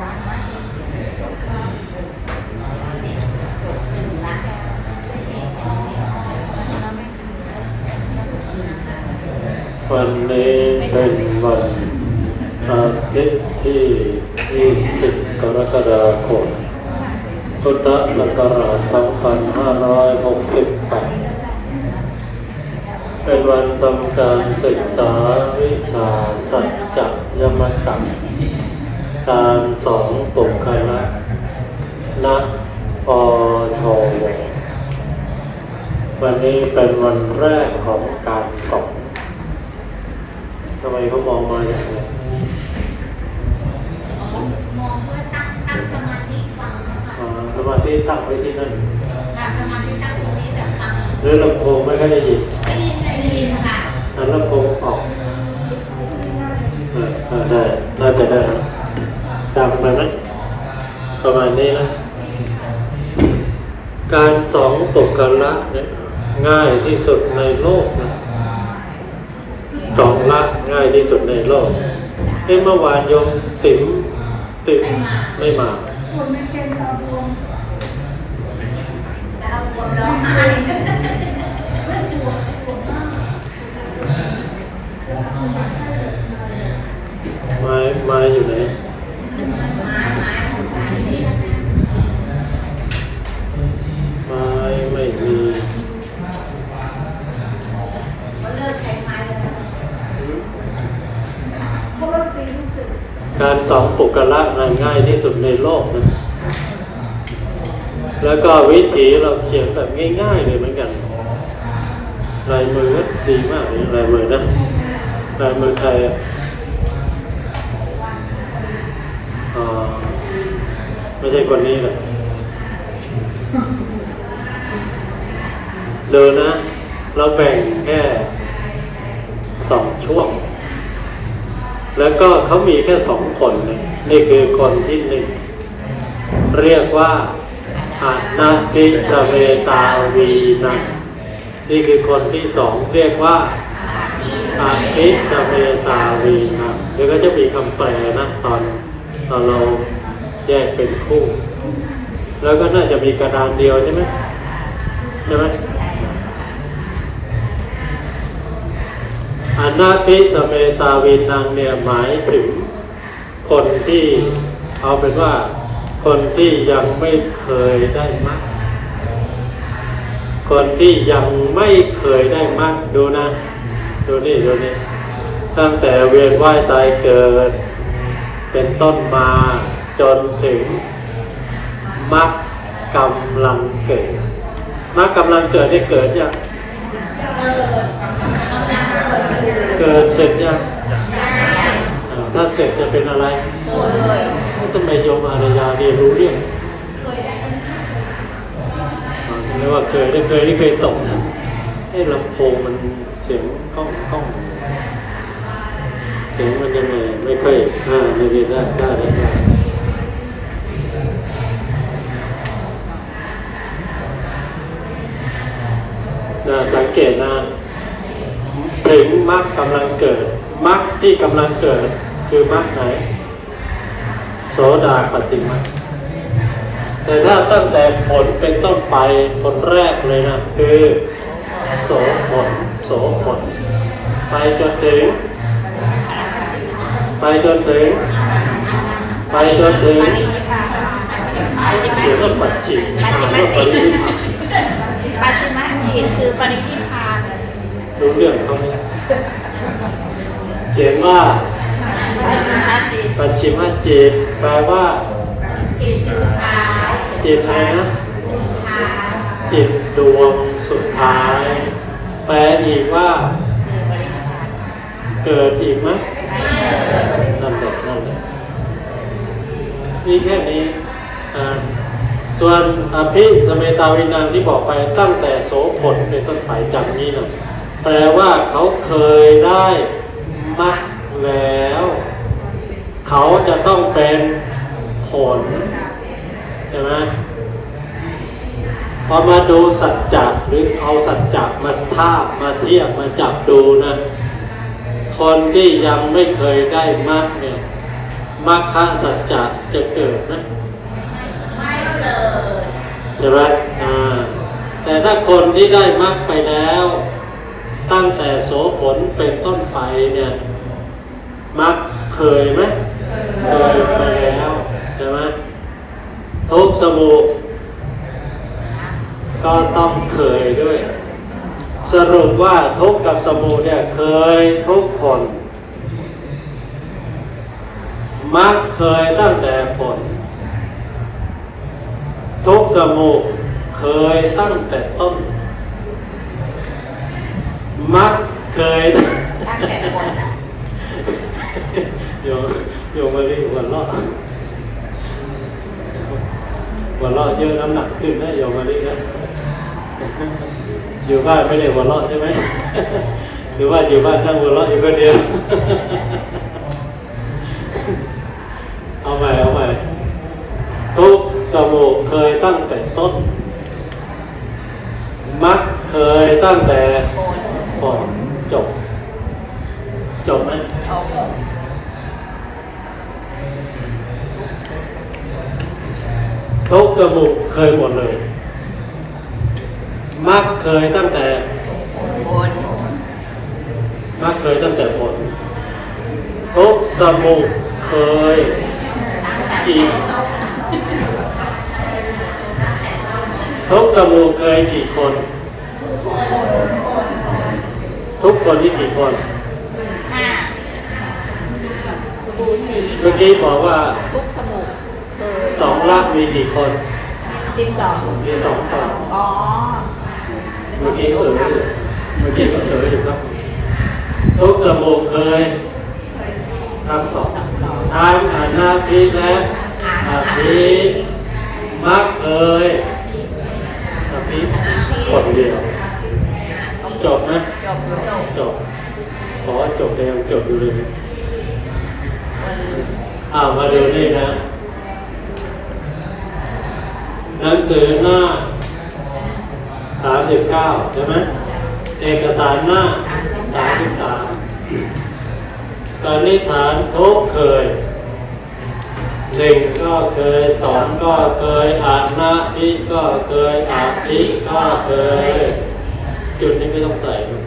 วันนี้เป็นวันอาทิตย์ที่20กรกฎาคมพุทธศักราช2568 เป็นวันทำการศึกษาวิชาสัจจยมตรร การสองปุคละณปชววันนี้เป็นวันแรกของการสอนทำไมเขามองมาอย่างนี้มองเพื่อตั้งตั้งสมาธิฟังนะคะอ่าสมาธิตั้งไว้ที่นั่นการสมาธิตั้งตรงนี้แต่ฟังหรือลำโพงไม่ค่อยได้ยินได้ยินได้ยินค่ะหันลำโพงออกเออเออได้น่าจะได้นะ ดังไปไหมประมาณนี้นะ การสองปุกละเนี่ยง่ายที่สุดในโลกนะสองละง่ายที่สุดในโลกเอ้เมื่อวานโยมติ๋มติ๋มไม่มาไม่เก่งเราดวงดาวดวงร้องไม่ดวงดวมากไม้ไม้อยู่ไหน กละงานง่ายที่สุดในโลกนะ แล้วก็วิธีเราเขียนแบบง่ายๆเลยเหมือนกัน ลายมือดีมากเลยลายมือนะลายมือใครอะอ่าไม่ใช่คนนี้แหละดูนะ เราแบ่งแค่สองช่วง แล้วก็เขามีแค่สองคนเลย นี่คือคนที่หนึ่ง เรียกว่าอานาติสเวตาวีนังนี่คือคนที่สองเรียกว่าอาติสเวตาวีนังเดี๋ยวก็จะมีคำแปลนะตอนตอนเราแยกเป็นคู่ แล้วก็น่าจะมีกระดานเดียวใช่ไหมใช่ไหมอนาภิสเมตาวินังเนี่ยหมายถึง คนที่เอาเป็นว่าคนที่ยังไม่เคยได้มรรคคนที่ยังไม่เคยได้มรรคดูนะ ดูนี่ดูนี่ตั้งแต่เวียนว่ายตายเกิด เป็นต้นมาจนถึงมรรคกำลังเกิดมรรคกำลังเกิดได้เกิดยังเออกำลังเกิดเกิดเสร็จยังอ่า ถ้าเสร็จจะเป็นอะไรโดยเลยทำไมโยมอารยาเรียนรู้เรื่องอ่าเรียกว่าเคยได้เคยได้เคยตกนะไอ้ลำโพงมันเสียงก้องก้องเสียงมันยังไงไม่ค่อยอ่าไม่ได้ได้ได้ได้ได้น่าสังเกตนะถึงมรรคกำลังเกิดมรรคที่กำลังเกิด คือมรรคไหน โสดาปฏิมรรคแต่ถ้าตั้งแต่ผลเป็นต้นไปผลแรกเลยนะ คือโสผลโสผลไปจนถึง ไปจนถึง ไปจนถึงเดี๋ยวก็ปัจฉิมปัจฉิมานว่าปจิริตนิพพานปัจฉิมจิตคือปรินิพพานรู้เรื่องเขาไหมเขียนว่า ปัจฉิมจิตปัจฉิมจิตแปลว่ากินสุดท้ายจิตอะไรนะจิตดวงสุดท้าย แปลอีกว่า เกิดอีกไหมนั่นแหละนั่นแหละนี่แค่นี้ส่วนอภิสเมตาวินังที่บอกไปตั้งแต่โสผลเป็นต้นไปจากนี้นะแปลว่าเขาเคยได้มรรค แล้ว เขาจะต้องเป็นผลใช่ไหมพอมาดูสัจจะหรือเอาสัจจะมาทาบมาเทียบมาจับดูนะคนที่ยังไม่เคยได้มรรคเนี่ยมรรคสัจจะจะเกิดไหมไม่เกิดใช่ไหมอ่าแต่ถ้าคนที่ได้มรรคไปแล้ว ตั้งแต่โสผลเป็นต้นไปเนี่ย มรรคเคยไหมเคยไปแล้วใช่ไหมทุกสมุทก็ต้องเคยด้วย สรุปว่าทุกกับสมุทเนี่ยเคยทุกคนมรรคเคยตั้งแต่ผล ทุกสมุทเคยตั้งแต่ต้น มักเคยตั้งแต่คน โยมโยมมาเรียกวันรอดวันรอดเยอะน้ำหนักขึ้นนะโยมมาเรียกนะอยู่บ้านไม่ได้หัวเราะใช่ไหมหรือว่าอยู่บ้านนั่งหัวเราะอยู่คนเดียวเอาใหม่เอาใหม่ทุกสมุเคยตั้งแต่ต้นมักเคยตั้งแต่ก่อนจบ จบไหมเอาทุกสมุเคยหมดเลย มักเคยตั้งแต่คนมักเคยตั้งแต่ผลทุกสมุเคยตั้งแต่กี่ทุกสมุเคยกี่คน ทุกคนที่กี่คน ห้า ปูสีเมื่อกี้บอกว่าทุกสมุกคือสองลักมีกี่คนสิบสองมีสองคนอ๋อเมื่อกี้เอออยู่เมื่อกี้ก็เอออยู่ครับทุกสมุเคยทำสองทางอานาพิและอาภิมักเคยอาภิคนเดียวจบนะจบจบจบขอจบแต่ยังจบอยู่เลย อ้าวมาดูนี่นะ หนังสือหน้าสามสิบเก้าใช่ไหมเอกสารหน้าสามสิบสามการนิฐานทุกเคยหนึ่งก็เคยสองก็เคยอานาพิก็เคยอาภิก็เคย จุดนี้ไม่ต้องใส่นะ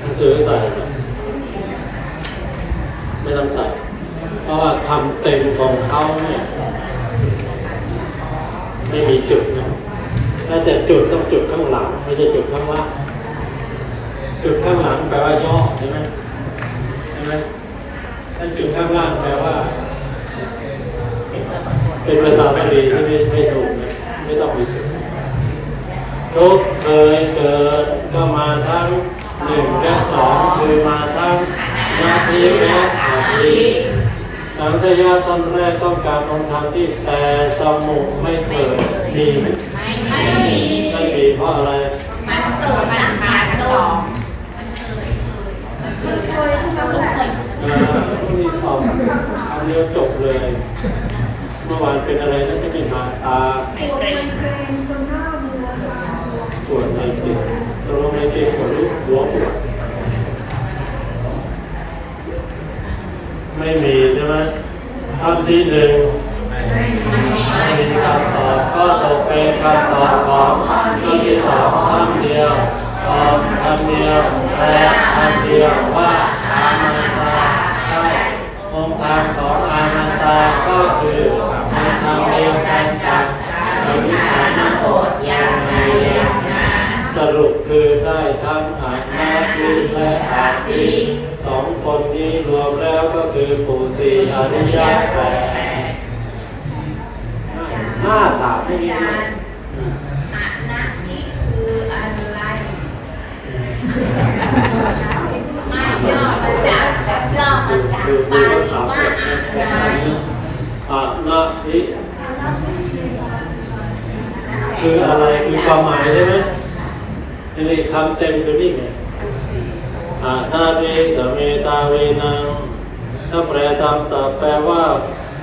หนังสือใส่ ไม่ต้องใส่ เพราะว่าคำเต็มของเขาเนี่ยไม่มีจุดนะถ้าจะจุดต้องจุดข้างหลัง ไม่ใช่จุดข้างล่างจุดข้างหลังแปลว่าย่อใช่ไหมใช่ไหมถ้าจุดข้างล่างแปลว่า เป็นภาษาบาลีที่ไม่ไม่ถูกนะไม่ต้องมีจุดทุกเคยเกิดก็มาทั้งหนึ่งและสองคือมาทั้ง นาทีและอาทีสังทยาตอนแรกต้องการองค์ธรรมที่แต่สมุไม่เคยมีไหมไม่มีไม่มีเพราะอะไร มันเกิดมันมาทั้งสองมันเคยทั้งนั้นแหละอ่ามีตอบคำเดียวจบเลย เมื่อวานเป็นอะไรนั่นจะเป็นมาตาปวดไมเกรนจนหน้าบวมตาบวมปวดในจิตตกลงในจิตปวดรือหัวปวด ไม่มีใช่ไหมท่านที่หนึ่งไม่มีคำตอบก็ตกเป็นคำตอบของท่านที่สองท่านเดียวตอบคำเดียวแต่คำเดียวว่าอานันตาใช่องค์การของอานันตาก็คือในคำเดียวกันกับอวิหารโอดอย่างไรอย่างนั้นสรุปคือได้ทั้งอานาทิและอาทิ คนนี้รวมแล้วก็คือปู่สี่อริยะแปดหน้าถามไม่มีนะอืมอะนะนี่คืออะไรมาย่อมาจากย่อมาจากปาลีถามว่าอะไรอะนะทิอานาพิเศษคืออะไรคือความหมายใช่ไหมนี่คำเต็มคือนี่ไง อะนาทิสเมตาเวนังถ้าแปลตามตับแปลว่า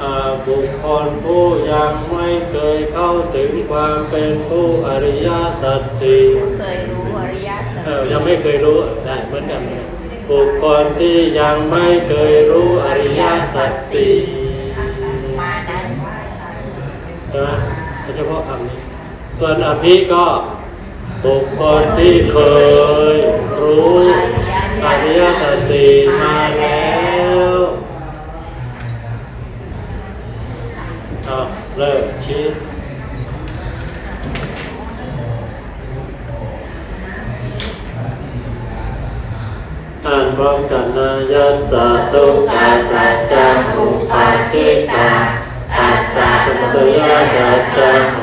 อ่าบุคคลผู้ยังไม่เคยเข้าถึงความเป็นผู้อริยสัจสี่เคยรู้อริยสัจเออสี่ยังไม่เคยรู้ได้เหมือนกันบุคคลที่ยังไม่เคยรู้อสัตสีมานั้นใช่ไหมไม่เฉพาะคำนี้ส่วนอภิก็บุคคลที่เคยรู้ อริยสัจสี่มาแล้วเอาเริ่มชี้อ่านพร้อมกันนะยัสสะตุกาสัจจังอุปัชชิตาตัสสะสมุทยาสัจจัง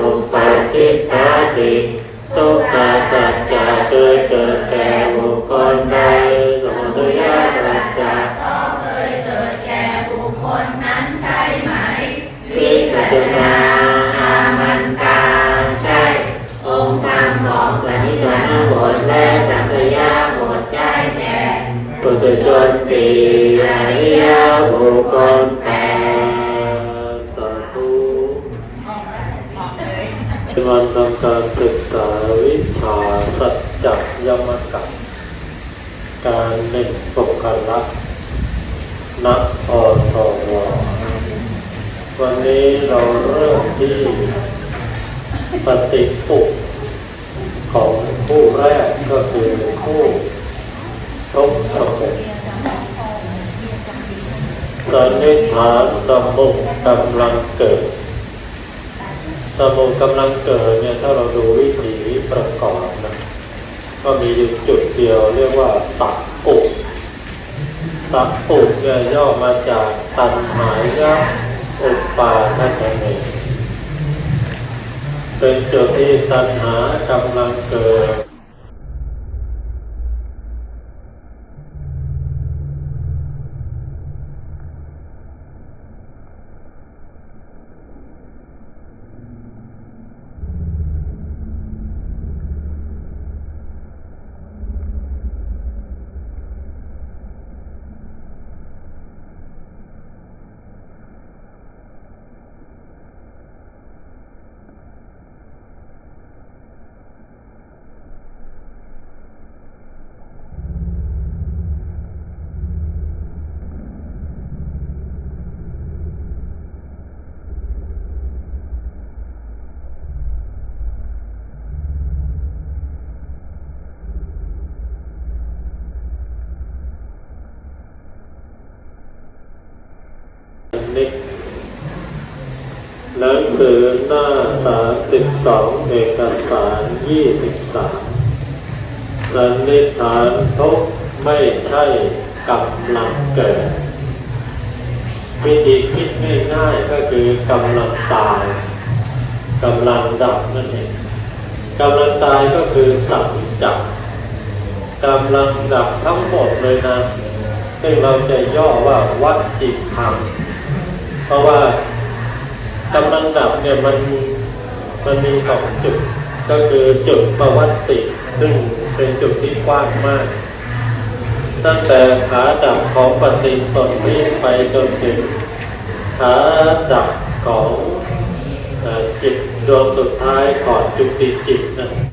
จวันทำการศึกษาวิชาสัจจยมกับการหนึ่งปกลักนักอทววันนี้เราเริ่มที่ปฏิปุกของผู้แรกก็คือผู้ทุกสมุทสันนิษฐานสมุกกำลังเกิด สมุกำลังเกิดเนี่ยถ้าเราดูวิถีประกอบนะก็มีอยู่จุดเดียวเรียกว่าตักปุกตักปุกเนี่ยย่อมาจากตันหายะอุปปาทัศเนเป็นจุดที่ตันหากำลังเกิด นิก หนังสือหน้าสามสิบสองเอกสารยี่สิบสามสันนิษฐานทุกไม่ใช่กำลังเกิดวิธีคิดง่ายๆก็คือกำลังตายกำลังดับนั่นเองกำลังตายก็คือสังจับกำลังดับทั้งหมดเลยนะซึ่งเราจะย่อว่าวัดจิตธรรมเพราะว่า กำลังดับเนี่ยมันมันมีสองจุด ก็คือจุดประวัติ ซึ่งเป็นจุดที่กว้างมาก ตั้งแต่ขาดับของปฏิสนธิไปจนถึงขาดับของอจิตดวงสุดท้ายก่อนจุติจิตนะ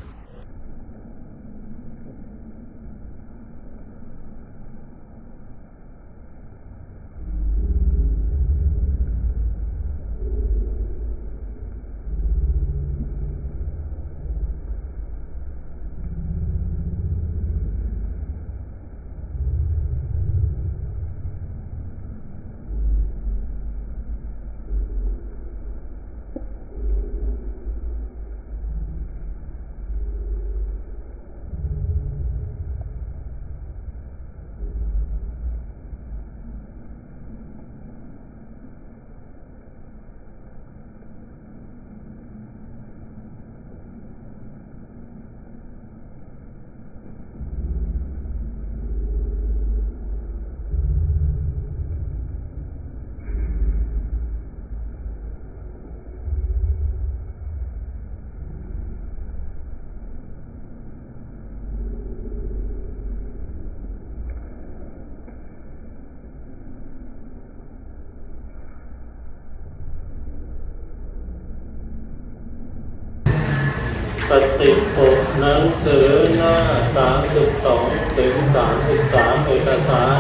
ปฏิปกหนังสือหน้าสามสิบสองถึงสามสิบสามเอกสาร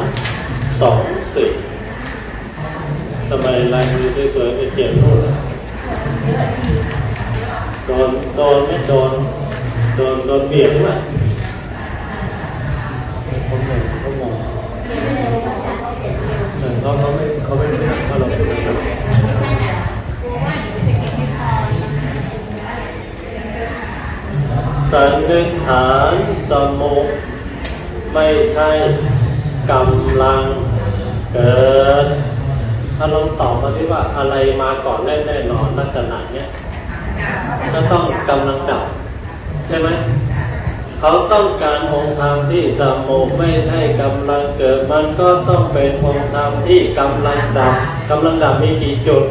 สองสิบทำไมลายมือสวยๆไปเขียนนู่นล่ะโดนโดนไม่โดนโดนโดนเบียดไหมเขามองเขามองแต่เขาเขาไม่เขาไม่ สันนิษฐานสมุไม่ใช่กำลังเกิดถ้าลองตอบมาที่ว่าอะไรมาก่อนแน่แน่นอนลักษณะเนี้ยก็ต้องกำลังดับใช่ไหมเขาต้องการองค์ธรรมที่สงบไม่ใช่กำลังเกิด มันก็ต้องเป็นองค์ธรรมที่กำลังดับกำลังดับมีกี่จุด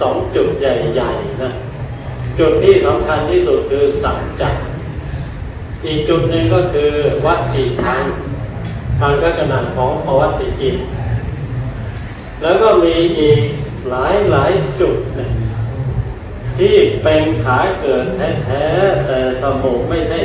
สองจุดใหญ่ๆนะ จุดที่สำคัญที่สุดคือสัจจะอีกจุดหนึ่งก็คือวัตถิธรรมทางลักษณะของประวัติจิต แล้วก็มีอีกหลายหลายจุดที่เป็นขาเกิดแท้แต่สมุไม่ใช่